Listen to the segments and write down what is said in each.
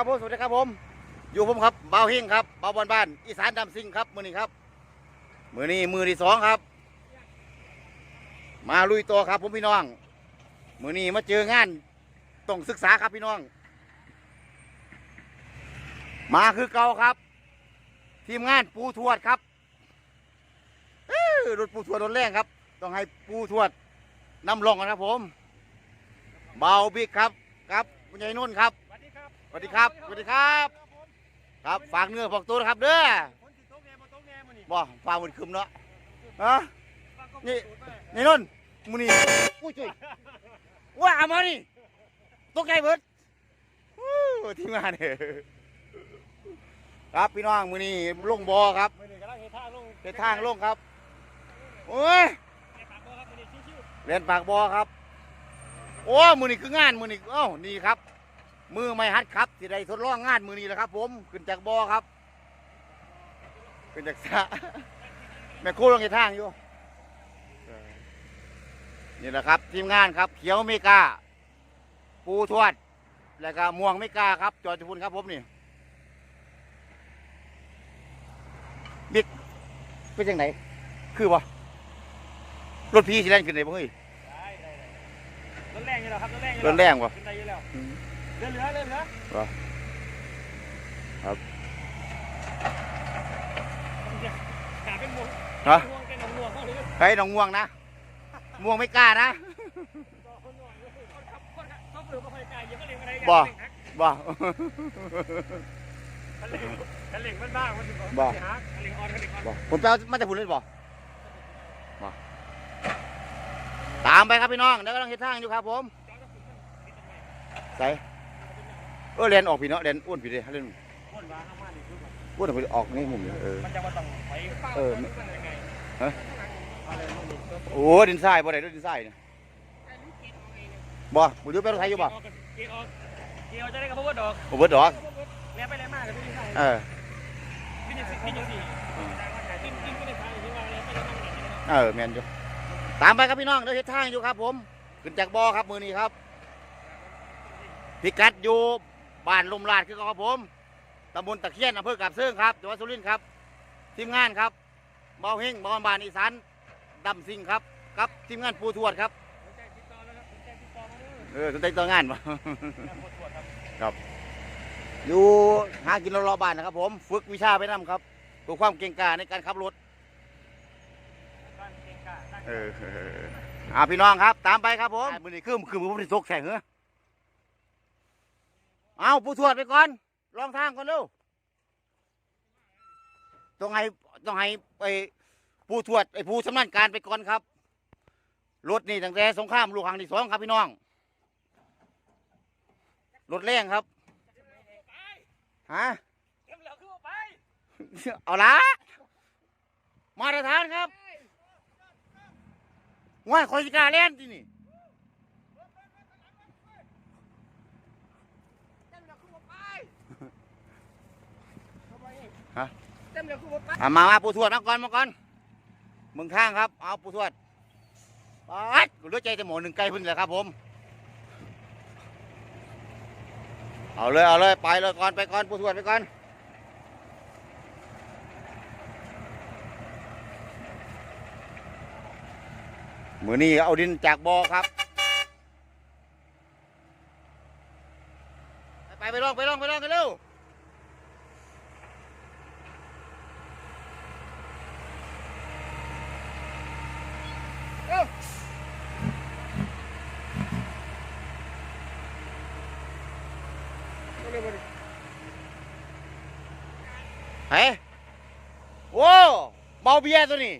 ครับผมสวัสดีครับผม อยู่ผมครับเบาเฮงครับเบาบอลบ้านอีสานดำซิงครับมือนี้ครับมือนี้มือที่สองครับ มาลุยตัวครับผมพี่น้อง มือนี้มาเจองานต้องศึกษาครับพี่น้อง มาคือเก่าครับ ทีมงานปูทวดครับเอ้อรถปูทวดรถแรงครับ ต้องให้ปูทวดนำลงกันครับผม เบาบิ๊กครับครับคุณยายนุ่นครับ สวัสดีครับสวัสดีครับ ครับฝากเนื้อฝากตัวนะครับเด้อคนสิโต๊ะแง่มาโต๊ะแง่มานี่บ่ฝากมันคืมเนาะฮะฟังก็นี่สูตรไปนี่นุ่นมูนี่อุ้ยจุ้ยว่าเอามานี่ตกใจเบิดวู้ทีมงานเด้อครับพี่น้องมือนี้ลงบอครับมื้อนี้กำลังเฮดทางลงเดินทางลงครับโอ้ยแง่ปากบ่ครับมื้อนี้ชิวเล่นปากบอครับ โอ้มือนี้คืองานมือนี้เอ้านี่ครับ มือไม่ฮัดครับที่ได้ทดลองงานมือนี้แหละครับผมขึ้นจากบ่อครับ ขึ้นจากสระแม่โคลงในทางอยู่นี่แหละครับ ทีมงานครับ เขียวเมกาปูทวด แล้วก็ม่วงเมกาครับ จอจุพุนครับผมนี่บิ๊กเป็นยังไงคือวะรถพีสิแล่นขึ้นได้บ่เฮ้ยๆได้ได้ได้รถแรงอยู่แล้วครับรถแรงอยู่รถแรงวะขึ้นได้อยู่แล้ว อืมเรือเหลือเรือเหลือเหรอครับกาเป็นม่วงฮะม่วงเป็นหนองม่วงเขาเลยใครน้องม่วงนะ ม่วงไม่กล้านะคนม่วงคนขับคนขับเขาเปลือกบ่ค่อยกล้าเหยียบคันเร่งอะไรบ่คันเร่งหักบ่คันเร่งคันเร่งมันบ้างมันสิบ่สิหักคันเร่งอ่อนคันเร่งอ่อนบ่ผมไปเอามาจากพุ่นเลยบ่บ่ตามไปครับพี่น้องเดี๋ยวกำลังเฮ็ดทางอยู่ครับผมใส่เออเรียนออกพี่เนาะเรียนอ้วนพี่เด้เล่นคนว่าห้ามมาดิคือแบบอ้วนออกพี่ออกนี่มุมนี่เออ มันจะมาต้องไปเออ มันยังไงฮะอะไรมันนี่เพิ่มโอ้ดินทรายบ่ได้เด้อดินทรายเนี่ยบ่บ่อยู่ไปรถไทยอยู่บ่เกี่ยวเกี่ยวจะได้กับพวกดอกบ่เบิดดอกเลี้ยไปเลยมากเลยพี่ชายเออพี่ยังพี่ยังสี่จิ้มจิ้มก็ได้ทางที่ว่าเลี้ยไปเลยมากเลยเออแม่นอยู่ตามไปครับพี่น้องเดี๋ยวเฮ็ดทางอยู่ครับ ผมขึ้นจากบ่อครับมือนี้ครับพิกัดอยู่ บ้านลมลาดคือเก่าครับผมตำบลตะเคียนอำเภอกาบเซิงครับจังหวัดสุรินทร์ครับทีมงานครับเบาเฮงเบาบานอีสานดำซิงครับกับทีมงานปูทวดครับสนใจติดต่อแล้วครับสนใจติดต่อมาเลยเออสนใจตัวงานบ่การปวดปวดครับ อยู่หากินรอบๆบ้านนะครับ ผมฝึกวิชาไปนํครับเพื่อความเก่งกาจในการขับรถบ้านเก่งกาจเอออ่าพี่น้องครับ ตามไปครับผมมือนี้คือคือมือผมที่ตกแข่งเหรอ เอาผู้ทวดไปก่อน ลองทางก่อนเร็วต้องให้ต้องให้ไปผู้ทวดไอ้ผู้ชำนาญการไปก่อนครับ รถนี่ตั้งแต่สงครามลูกครั้งที่สองครับพี่น้อง รถแรงครับ ฮะ เต็มแล้วคือไปเอาละมาตรฐานครับง่าคอยสิกล้าเล่นที่นี่ เต็มแล้วคือไป ฮะเต็มแล้วคือไปอะมามาปูทวดมาก่อนมาก่อนมึงข้างครับ เอาปูทวดปัดกูรู้ใจจะหมอหนึ่งไกลพึ่งเลยครับผม เอาเลยเอาเลยไปเลยก่อนไปก่อนปูทวดไปก่อนมือนี้เอาดินจากบ่อครับ ไปไปลองไปลองไปลองกันเร็ว เฮ้โอ้เบาเบียร์ตัวนี้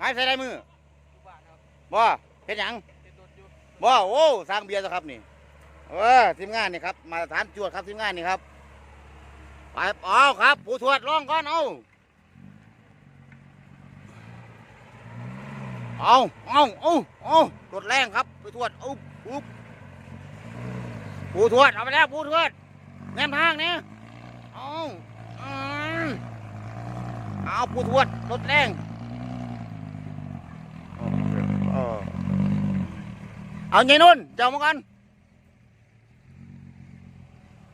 หายใส่ได้มือบ่เฮ็ดหยังบ่โอ้สร้างเบียร์ตัวครับนี่เออทีมงานนี่ครับมาตรฐานจวดครับทีมงานนี่ครับไปเอาครับ ผู้ทวดร้องก่อนเอาเอาเอาเอาเอารถแรงครับผู้ทวดเอาอุ๊บ ผู้ทวดเอาไปแล้วผู้ทวดแง้มทางเนี่ยเอาเอาปูทวดรถแรงเออเอาไงนุ่นเจ้ามากัน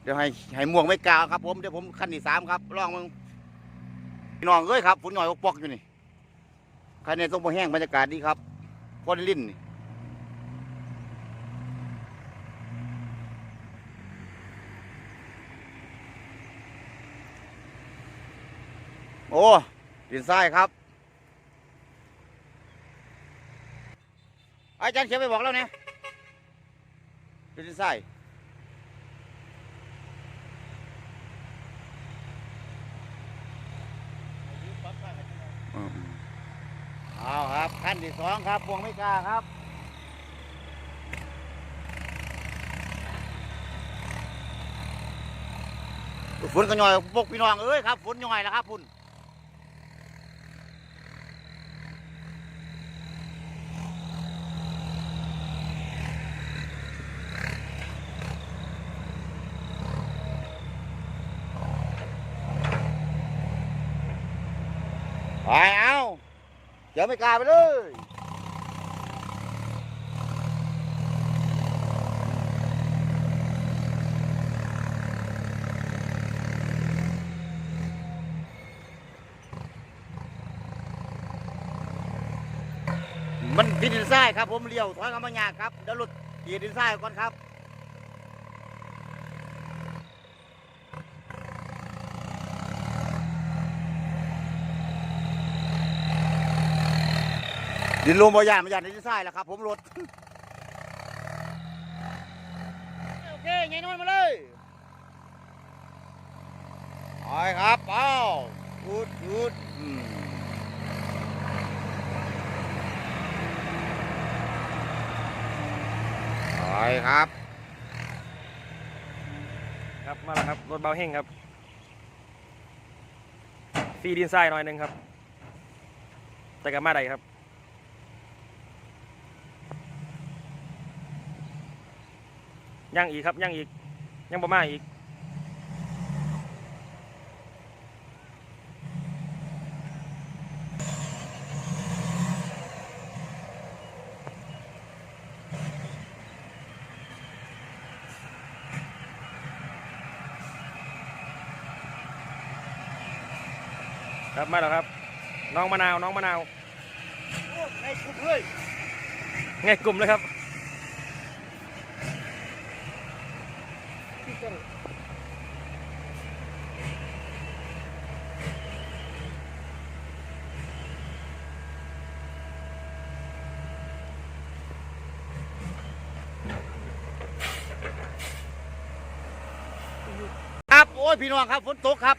เดี๋ยวให้ให้ม่วงไม่กล้าครับผมเดี๋ยวผมขั้นที่สามครับลองมึงพี่น้องเอ้ยครับฝนหน่อยปอกอยู่นี่ใครในต้องบ่แห้งบรรยากาศดีครับพอด้ลิ้นนี่ อ้ดินทรายครับ อาจารย์เขียวไปบอกแล้วเนี่ยดินทรายเอาครับขั้นที่สองครับพวงไม่กล้าครับฝนก็ย่อยพวกพี่น้องเอ้ยครับฝนย่อยแล้วครับพุ่น เอาเดี๋ยวไม่กล้าไปเลยมันดินทรายครับผมเลี้ยวถอยกำลังยากครับเดี๋ยวหลุดเหยียดินทรายก่อนครับ ดินลมบ่ยานบ่ยานดินทรายแล้วครับ ผมรถโอเคไงนอนมาเลยไปครับเอ้าอุดอุดอืมไปครับ ครับมาแล้วครับรถเบาเฮงครับฟรีดินทรายหน่อยหนึงครับ แต่กับมาใดครับ ยังอีกครับยังอีกยังบ่มาอีกครับมาแล้วครับ น้องมะนาวน้องมะนาว ในคุกเลยไงกลุ่มเลยครับ ยพี่น้องครับฝนตกครับ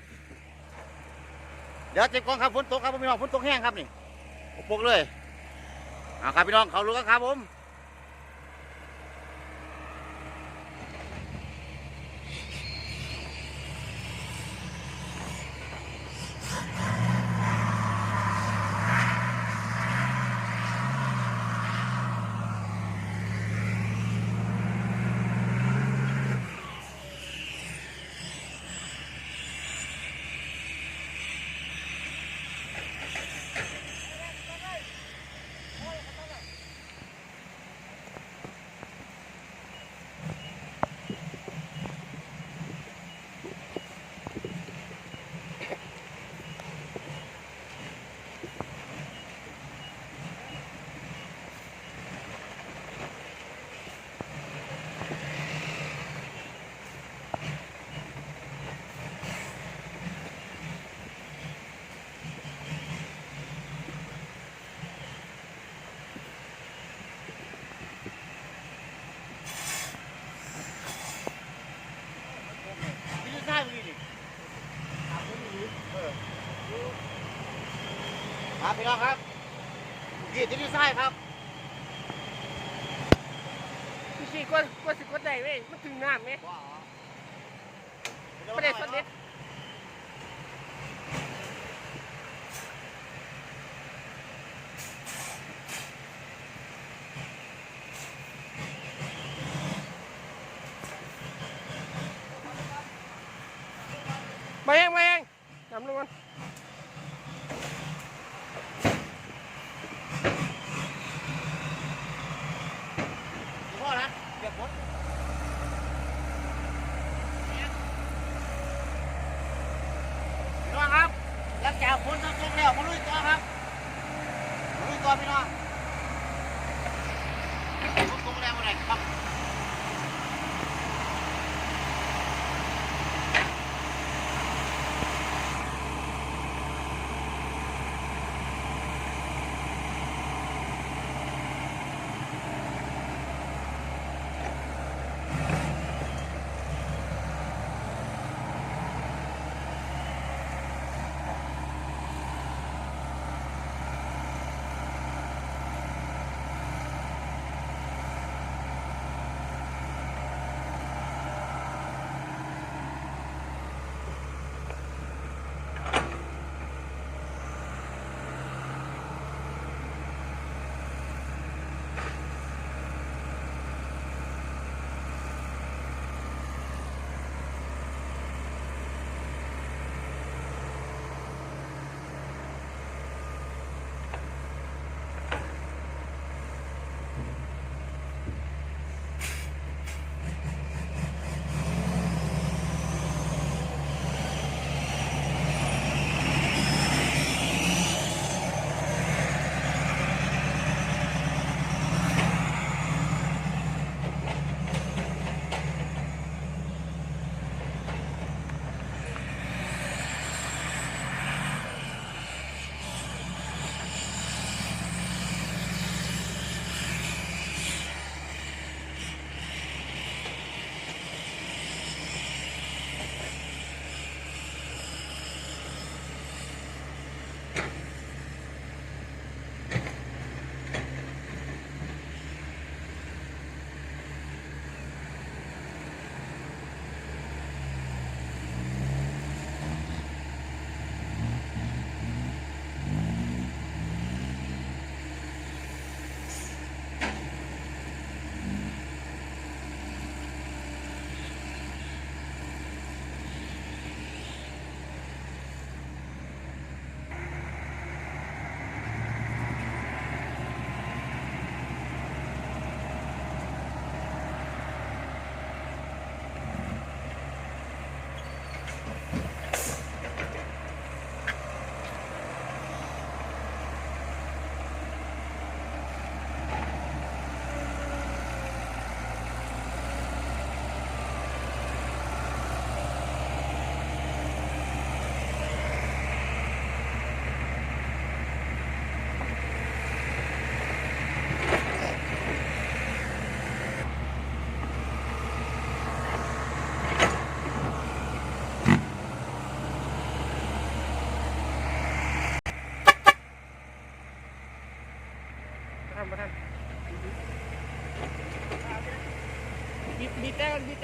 เดี๋ยวเจ็บกองครับฝนตกครับพี่น้องฝนตกแห้งครับนี่ปกเลยเอาครับพี่น้องเขารู้กันครับผม น้องครับกีดที่นี่ใช่ครับพี่ชีกดกดสิกดได้เว้ยมันถึงน้ำไหมไม่ได้สดเด็ด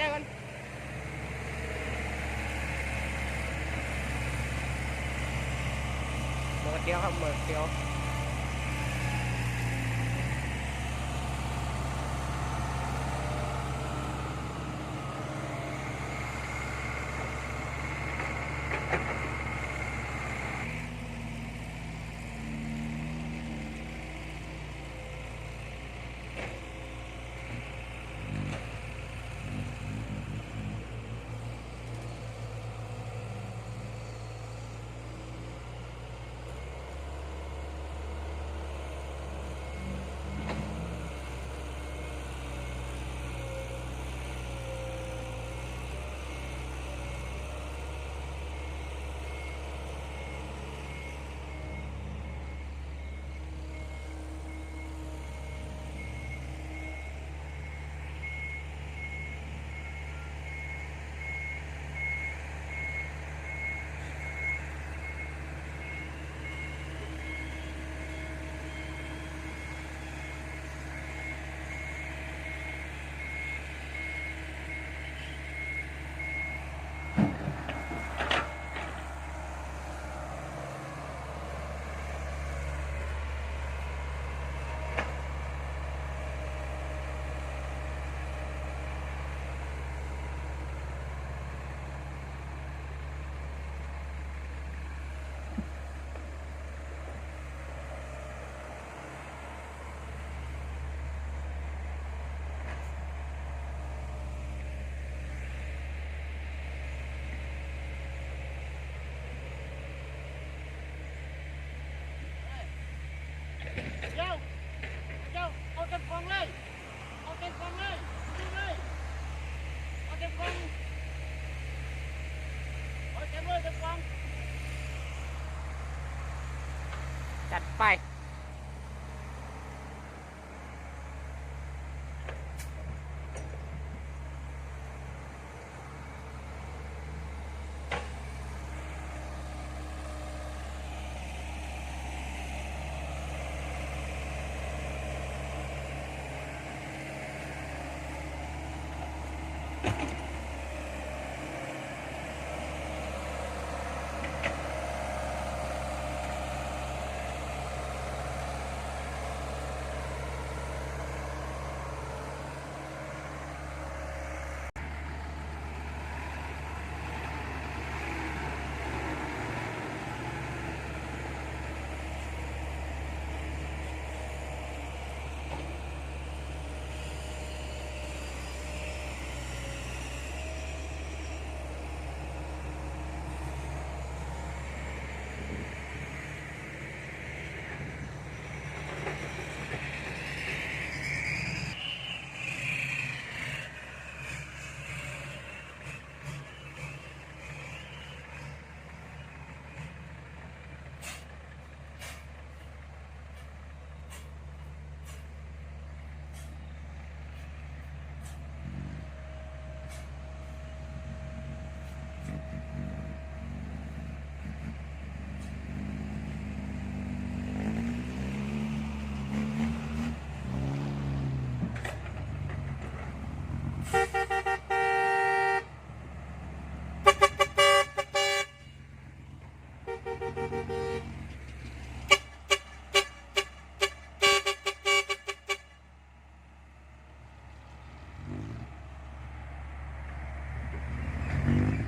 แต่กันบีบแต่กันหมดเดียวครับหมดเดียว ไป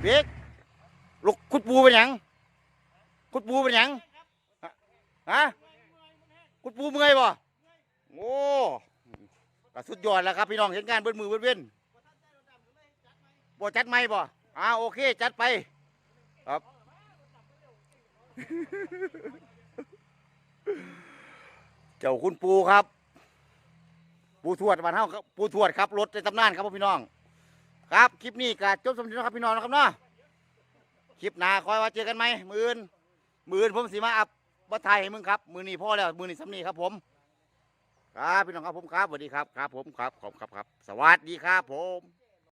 เบกลูกคุดปูเป็นหยังคุดปูเป็นหยังฮะคุดปูเมื่อยบ่โอ้ก็สุดยอดแล้วครับพี่น้องเห็นงานเบิ้มือเบิ้เว้นบ่จัดไหมบ่อ่าโอเค จัดไปครับเจ้าคุณปูครับ ปูทวดบ้านเฮาครับปูทวดครับรถในตำนานครับพี่น้อง ครับ คลิปนี้ก็จบสมบูรณ์นะครับพี่น้องนะครับเนาะคลิปหน้าคอยว่าเจอกันไหมมือนมือนผมสีมาอัพบัตไทยให้มึงครับ มือนี่พ่อแล้วมือนี่สำนีครับผมครับพี่น้องครับผมครับสวัสดีครับครับ ผมครับขอบครับครับ สวัสดีครับผม